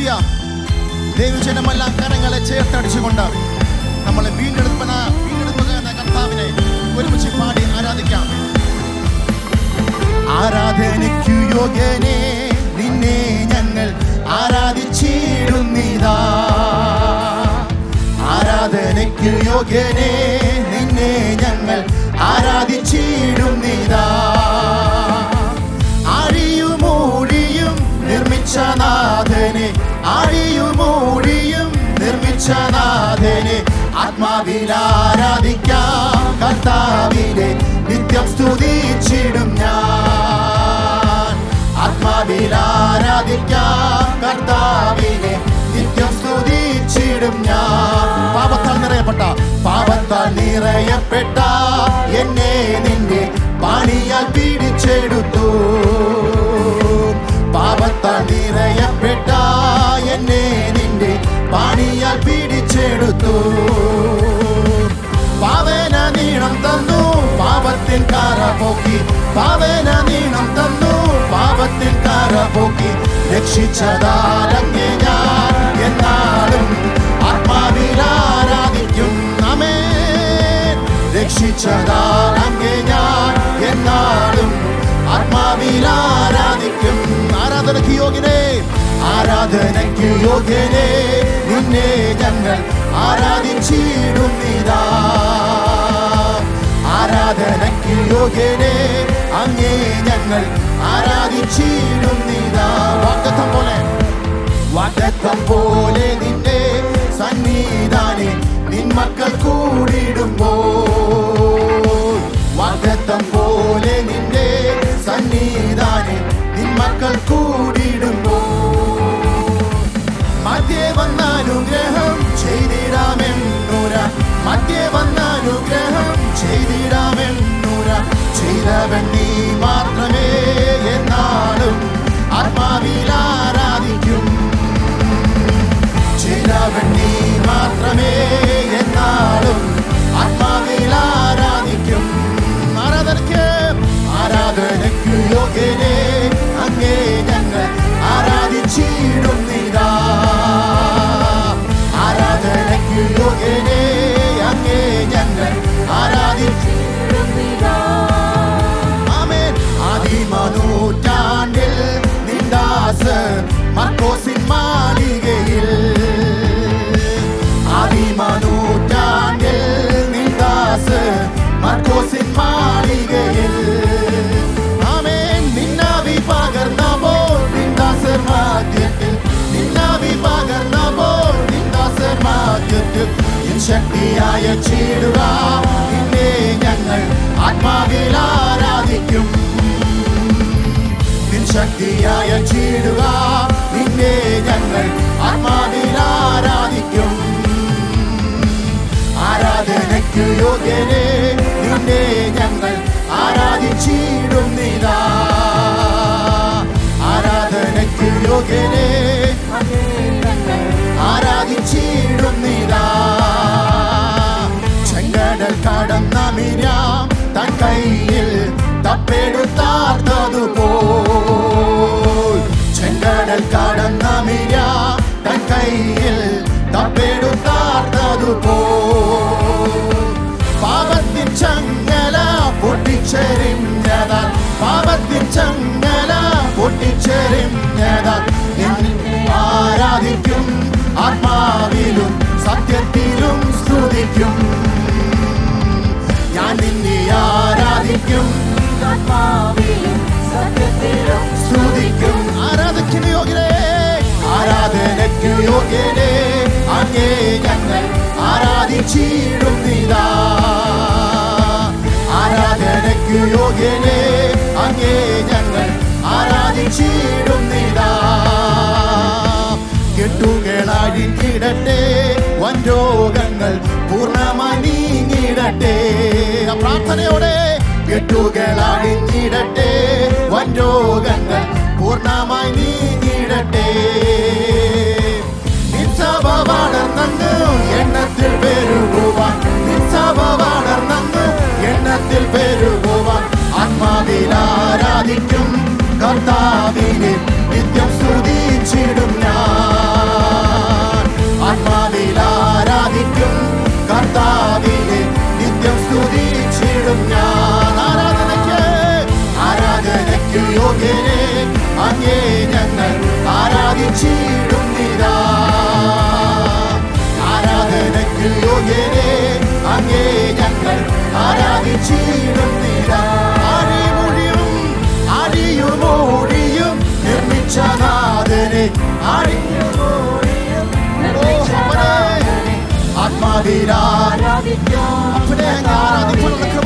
Hallelujah. ദൈവജനമെല്ലാം കരങ്ങളെ ചേർത്തടിച്ചുകൊണ്ട് നമ്മളെ വീണ്ടെടുപ്പന വീണ്ടെടുക്കുക എന്ന കർത്താവിനെ ഒരുമിച്ച് പാടി ആരാധിക്കാം. ആരാധനയ്ക്കു യോഗ്യനെ നിന്നെ ഞങ്ങൾ ആരാധിച്ചിടുന്നിതാ. ആരാധനയ്ക്കു യോഗ്യനെ നിന്നെ ഞങ്ങൾ ആരാധിച്ചിടുന്നിതാ. ആഴിയുമൂഴിയും നിർമ്മിച്ച നാഥനെ ആത്മാവിൽ ആരാധിക്കാം. കർത്താവിനെ നിത്യം സ്തുതിച്ചിടും ഞാൻ. ആത്മാവിൽ ആരാധിക്കാം. കർത്താവിനെ നിത്യം സ്തുതിച്ചിടും ഞാൻ. പാപത്താൽ നിറയപ്പെട്ട പാപത്താൽ നിറയപ്പെട്ട എന്നെ നിന്റെ പാണിയാൽ പിടിച്ചെടുത്തു. പിടിച്ചെടുത്തു. പാവേന നീളം തന്നു പാപത്തിൻ കാറ പോക്കി. പാവേന നീളം തന്നു പാപത്തിൻ കാറ പോക്കി. രക്ഷിച്ചതാരങ്ങെ ഞാൻ എന്നാളും ആത്മാവിൽ ആരാധിക്കും നമേ രക്ഷിച്ചതാരങ്ങെ ഞാൻ എന്നാളും ആത്മാവിൽ ആരാധിക്കും ആരാധനയ്ക്ക് യോഗ്യനെ ആരാധനയ്ക്ക് യോഗ്യനെ നിന്നെ ഞങ്ങൾ ആരാധിച്ചിടുന്നിതാ? ആരാധനയ്ക്ക് യോഗ്യനെ അങ്ങേ ഞങ്ങൾ ആരാധിച്ചിടുന്നിതാ. വാഗ്ദത്തം പോലെ. വാഗ്ദത്തം പോലെ നിന്റെ സന്നിധാനെ നിൻ മക്കൾ കൂടിടുമ്പോൾ വാഗ്ദത്തം പോലെ നിന്റെ സന്നിധാനെ നിൻ മക്കൾ കൂടിടുമ്പോൾ ചെയ്തിടാമെന്നൂര ചെയ്തവൻ നീ മാത്രമേ എന്നാളും ആത്മാവിൽ ആരാധിക്കും. ചെയ്തവൻ നീ മാത്രമേ എന്നാളും ആത്മാവിൽ ശക്തിയായ ചീടുക. നിന്നെ ഞങ്ങൾ ആത്മാവിൽ ആരാധിക്കും. ശക്തിയായ ചീടുക. നിന്നെ ഞങ്ങൾ ആത്മാവിൽ ആരാധിക്കും. ആരാധനയ്ക്ക് യോഗ്യനെ നിന്നെ ഞങ്ങൾ ആരാധിച്ചിടുന്നില്ല ആരാധനയ്ക്ക് യോഗ്യനെ ആരാധിച്ചിടുന്നിതാ. ചെങ്കടൽ കടന്ന മിരാം തൻ കയ്യിൽ തപ്പെടുത്താർത്തതുപോൽ ചെങ്കടൽ കടന്ന മിരാം തൻ കയ്യിൽ തപ്പെടുത്താർത്തതുപോൽ പാപത്തിൻ ചങ്ങല പൊട്ടിച്ചെറിഞ്ഞതാൽ പാപത്തിൻ ചങ്ങല പൊട്ടിച്ചെറിഞ്ഞതാൽ ആരാധിക്കും ആത്മാവിലും ആരാധനയ്ക്ക് യോഗ്യനെ അങ്ങേ ഞങ്ങൾ ആരാധിച്ചിടുന്നിതാ. കെട്ടുകളഴിഞ്ഞിടട്ടെ വൻ രോഗങ്ങൾ നീങ്ങിടട്ടെ ആ പ്രാർത്ഥനയോടെ കെട്ടുകളഴിഞ്ഞിടട്ടെ വൻരോഗങ്ങൾ പൂർണമായി നീങ്ങിടട്ടെ നിൻസഭ വളർന്നു എണ്ണത്തിൽ പെരുകുവാൻ വളർന്നു എണ്ണത്തിൽ യോഗ്യനെ അങ്ങേ ഞങ്ങൾ ആരാധിച്ചിടും നിരാ അടിമുഴിയും അടിയുമോടിയും നിർമ്മിച്ച നാഥനെ ആത്മാവിരാ അപ്പനെ അങ്ങ്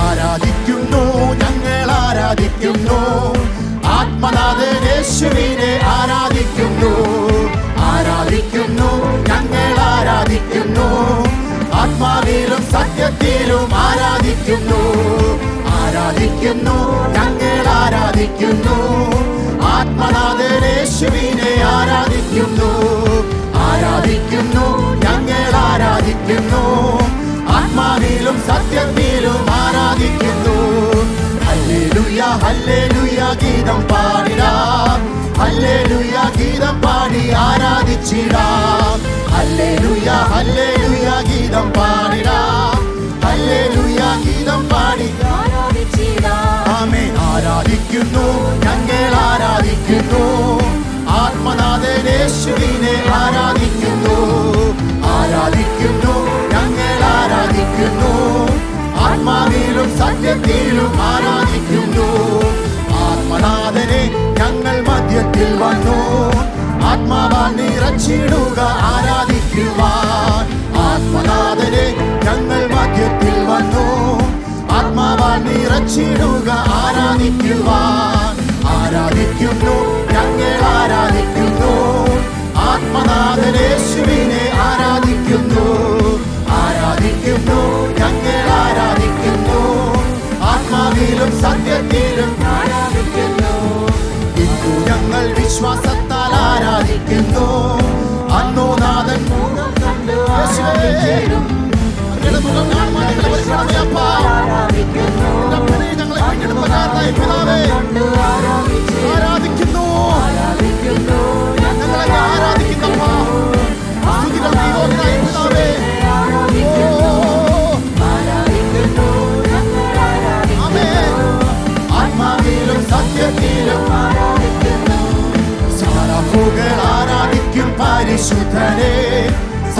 ആരാധിക്കുന്നു ഞങ്ങൾ ആരാധിക്കുന്നു. ആത്മനാഥൻ യേശുവിനെ ആരാധിക്കുന്നു. ആരാധിക്കുന്നു ഞങ്ങൾ ആരാധിക്കുന്നു. ആത്മാവിലും സത്യത്തിലും ആരാധിക്കുന്നു. ആരാധിക്കുന്നു ഞങ്ങൾ ആരാധിക്കുന്നു. ആത്മനാഥൻ യേശുവിനെ സത്യത്തിലും ആരാധിക്കുന്നു. ഹല്ലേലുയ ഹല്ലേലുയ ഗീതം പാടിടാം. ഹല്ലേലുയ ഗീതം പാടി ആരാധിച്ചിടാം. ഹല്ലേലുയ ഹല്ലേലുയ ഗീതം പാടിടാം. ഹല്ലേലുയ ഗീതം പാടി ആമേ ആരാധിക്കുന്നു ഞങ്ങൾ ആരാധിക്കുന്നു. ആത്മനാഥനേശ്വരിനെ ആരാധിക്കുന്നു നിറച്ചിടുക ആരാധിക്കുവാൻ ആരാധിക്കുന്നു ഞങ്ങൾ ആരാധിക്കുന്നു. ആത്മനാഥനേശുവിനെ ആരാധിക്കുന്നു. ആരാധിക്കുന്നു ഞങ്ങൾ ആരാധിക്കുന്നു. ആത്മാവിലും സത്യത്തിലും ഇന്നു ഞങ്ങൾ വിശ്വാസത്താൽ ആരാധിക്കുന്നു. അന്നോ നാഥൻ മുഖം അപ്പാ.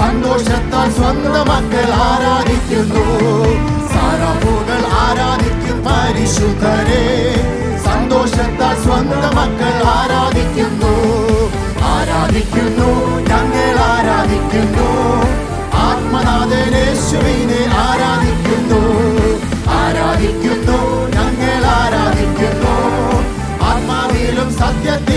സന്തോഷത്താൽ സ്വന്തം മക്കൾ ആരാധിക്കുന്നു. സാറാഫുകൾ ആരാധിക്കും പരിശുദ്ധരെ. സന്തോഷത്താൽ സ്വന്തം മക്കൾ ആരാധിക്കുന്നു. ആരാധിക്കുന്നു ഞങ്ങൾ ആരാധിക്കുന്നു. ആത്മനാഥനേശ്വരിനെ ആരാധിക്കുന്നു. ആരാധിക്കുന്നു ഞങ്ങൾ ആരാധിക്കുന്നു. ആത്മാവിലും സത്യത്തിലും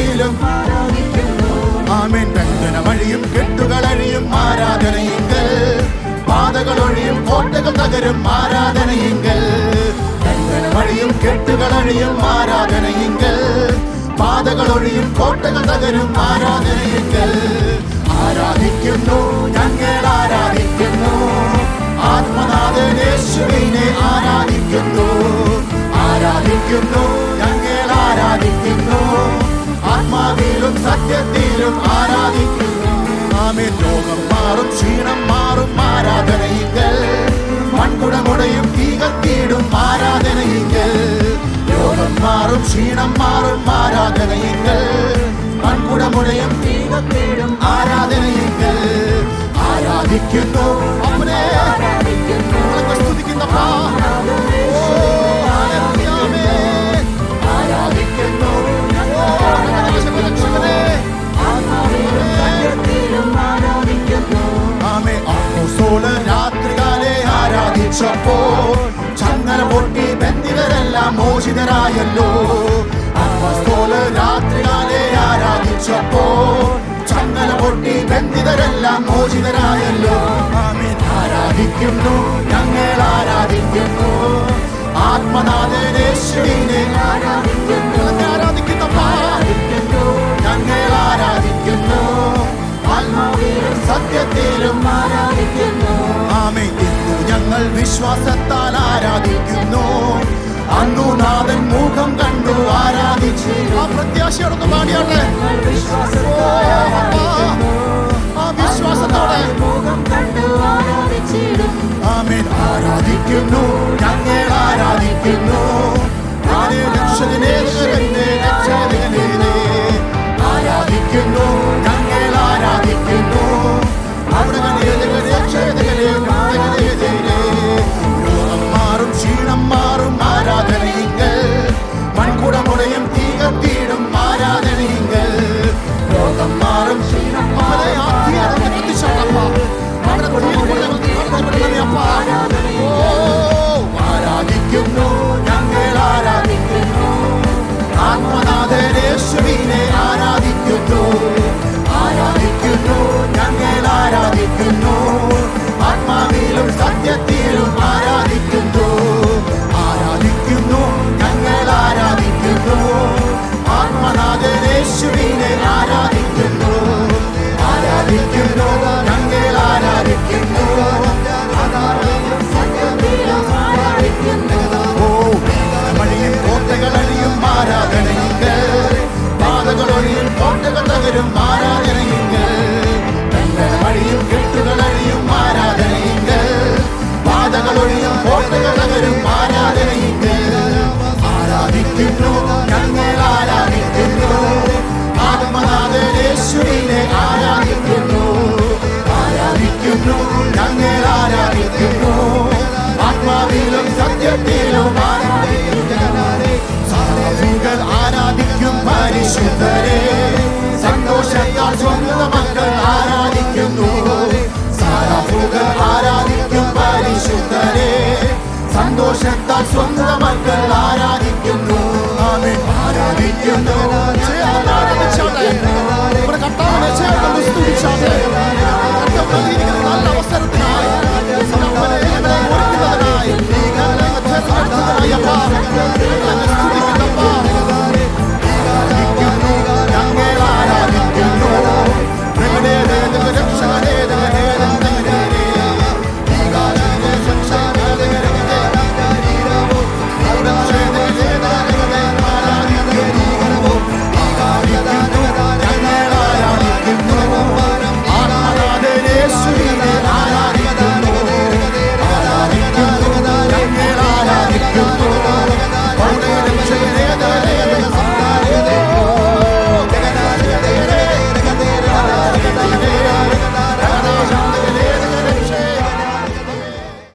തകരും ആരാധനയെങ്കിൽ. വഴിയും കെട്ടുകളഴിയും ആരാധനയെങ്കിൽ. പാതകളൊഴിയും കോട്ടകൾ തകരും ആരാധനയെങ്കിൽ. ആരാധിക്കുന്നു ഞങ്ങൾ ആരാധിക്കുന്നു. ആത്മനാഥനേശ്വരനെ ആരാധിക്കുന്നു. ആരാധിക്കുന്നു ഞങ്ങൾ ആരാധിക്കുന്നു. ആത്മാവിലും സത്യത്തിലും ആരാധിക്കുന്നു. ആമേ ലോകം മാറും ക്ഷീണം മൺകുടമുടയും തീ കത്തിയിടും ആരാധനയിങ്കൽ. രോഗം മാറും ക്ഷീണം മാറും ആരാധനയെങ്കിൽ. മൺകുടമുടയും തീ കത്തിയിടും ആരാധനയിങ്കൽ. ആരാധിക്കുന്നു അപ്പനെ വിളിച്ചപ്പോൾ ചങ്ങല പൊട്ടി ബന്ധിതരെല്ലാം മോചിതരായല്ലോ. രാത്രി രാത്രികാലെ ആരാധിച്ചപ്പോൾ ചങ്ങല പൊട്ടി ബന്ധിതരെല്ലാം മോചിതരായല്ലോ. ആരാധിക്കുന്നു ഞങ്ങൾ ആരാധിക്കുന്നു. ആത്മനാഥനേശ്വരീനെ ആരാധിക്കുന്നു ഞങ്ങൾ വിശ്വാസത്താൽ ആരാധിക്കുന്നു. അന്നു നാഥൻ മുഖം കണ്ടു ആരാധിച്ചു. ആ പ്രത്യാശയോടൊന്ന് പാടിയാട്ടെ ആ ആരാധിച്ചിടും. ആമേൻ. ആരാധിക്കുന്നു. സ്വന്തം മക്കൾ ആരാധിക്കുന്നു ആരാധിക്കുന്നു.